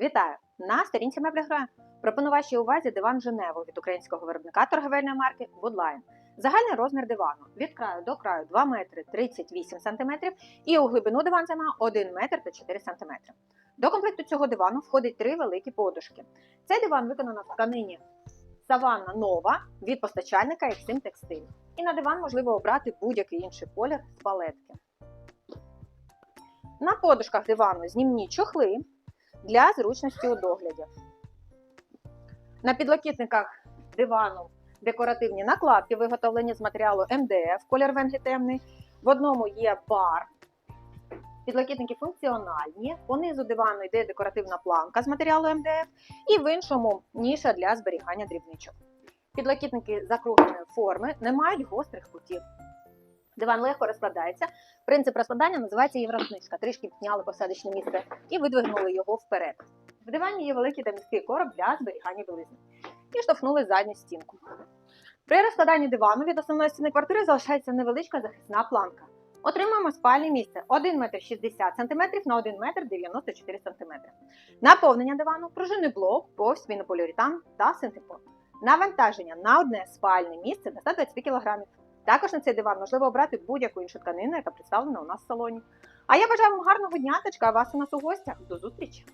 Вітаю! На сторінці Меблігра пропоную вашій увазі диван Женеву від українського виробника торговельної марки Woodline. Загальний розмір дивану від краю до краю 2 метри 38 см і у глибину диван займає 1 метр та 4 см. До комплекту цього дивану входить три великі подушки. Цей диван виконано в тканині Саванна Нова від постачальника Exim Textile. І на диван можливо обрати будь-який інший колір з палетки. На подушках дивану знімні чохли для зручності у догляді. На підлокітниках дивану декоративні накладки, виготовлені з матеріалу МДФ, колір венги темний. В одному є бар. Підлокітники функціональні. Понизу дивану йде декоративна планка з матеріалу МДФ, і в іншому ніша для зберігання дрібничок. Підлокітники закругленої форми не мають гострих кутів. Диван легко розкладається. Принцип розкладання називається єврознижка. Трішки підняли посадочне місце і видвигнули його вперед. В дивані є великий та міський короб для зберігання білизни. І штовхнули задню стінку. При розкладанні дивану від основної стіни квартири залишається невеличка захисна планка. Отримаємо спальне місце 1 метр 60 см на 1 метр 94 см. Наповнення дивану, пружинний блок, повз пінополіуретан та синтепон. Навантаження на одне спальне місце до 120 кг. Також на цей диван можливо обрати будь-яку іншу тканину, яка представлена у нас в салоні. А я бажаю вам гарного дня та чекаю вас у нас у гостях. До зустрічі!